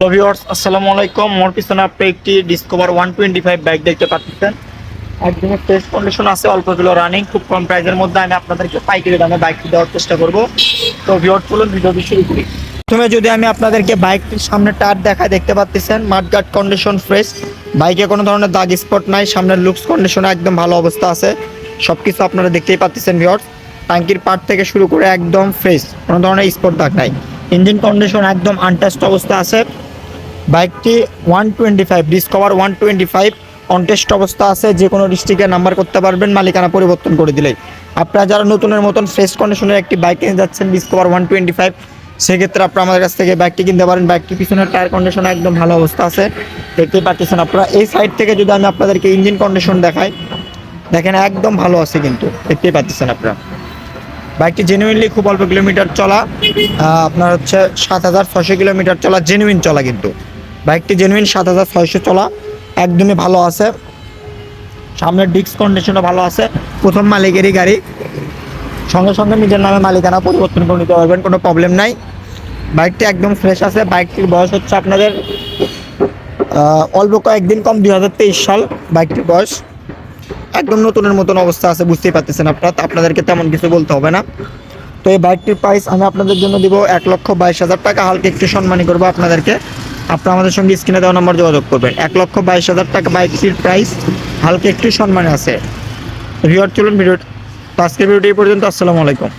Viewers আসসালামু আলাইকুম। মোর পিছনে আপনি একটি Discover one twenty five bike দেখতে পাচ্ছেন। একদমই ফ্রেশ কন্ডিশন আছে, অল্প কিলো রানিং খুব কম প্রাইসের মধ্যে আমি আপনাদেরকে পাইকারি দামে বাইকটি দেওয়ার চেষ্টা করব। তো ভিউয়ার্স চলুন ভিডিওটি শুরু করি। প্রথমে যদি আমি আপনাদেরকে বাইকটির সামনে টায়ার দেখায়, দেখতে পাচ্ছেন মাঠগার্ড কন্ডিশন ফ্রেশ বাইকে কোনো ধরনের দাগ স্পট নাই, সামনের লুকস কন্ডিশন একদম ভালো অবস্থা আছে। সব কিছু আপনারা দেখতেই পাচ্ছেন ভিউয়ার্স ট্যাঙ্কির পার্ট থেকে শুরু করে একদম ফ্রেশ কোনো ধরনের স্পট দাগ নাই। ইঞ্জিন কন্ডিশন একদম আনটাস্ট অবস্থা আছে। বাইকটি one twenty five Discover one twenty five contest অবস্থা আছে যে কোনো ডিস্ট্রিক্টে নাম্বার করতে পারবেন, মালিকানা পরিবর্তন করে দিলেই। আপনারা যারা নতুনের মতন ফ্রেশ কন্ডিশনের একটি বাইক কিনে যাচ্ছেন ডিসকভার ওয়ান টোয়েন্টি ফাইভ, সেক্ষেত্রে আপনারা আমাদের কাছ থেকে বাইকটি কিনতে পারেন। বাইকটির পিছনের টায়ার কন্ডিশন একদম ভালো অবস্থা আছে, দেখতেই পাচ্ছেন আপনারা। এই সাইড থেকে যদি আমি আপনাদেরকে ইঞ্জিন কন্ডিশন দেখাই, দেখেন একদম ভালো আছে কিন্তু, দেখতেই পাচ্ছেন আপনারা। বাইকটি জেনুইনলি খুব অল্প কিলোমিটার চলা আপনার হচ্ছে সাত হাজার ছশো কিলোমিটার চলা জেনুইন চলা কিন্তু। বাইকটি জেনুইন সাত হাজার ছয়শো চলা, একদমই ভালো আছে। সামনের ডিস্ক কন্ডিশনও ভালো আছে। প্রথম মালিকেরই গাড়ি। সঙ্গে সঙ্গে নিজের নামে মালিকানা পরিবর্তন করে নিতে পারবেন, কোনো প্রবলেম নাই। বাইকটি একদম ফ্রেশ আছে। বাইকটির বয়স হচ্ছে আপনাদের অল্প কয়েকদিন কম দুই হাজার তেইশ সাল বাইকটির বয়স। একদম নতুনের মতন অবস্থা আছে, বুঝতেই পারতেছেন আপনারা। আপনাদেরকে তেমন কিছু বলতে হবে না। তো এই বাইকটির প্রাইস আমি আপনাদের জন্য দিব এক লক্ষ বাইশ হাজার টাকা। হালকা একটু সম্মানী করব আপনাদেরকে। আপনারা আমাদের সঙ্গে স্ক্রিনে দেওয়া নম্বর যোগাযোগ করবেন। এক লক্ষ বাইশ হাজার টাকা বাইকটির প্রাইস হালকা একটু সম্মানে আছে। রিওয়ার্ড চলুন ভিডিও আজকের ভিডিওটি পর্যন্ত। আসসালামু আলাইকুম।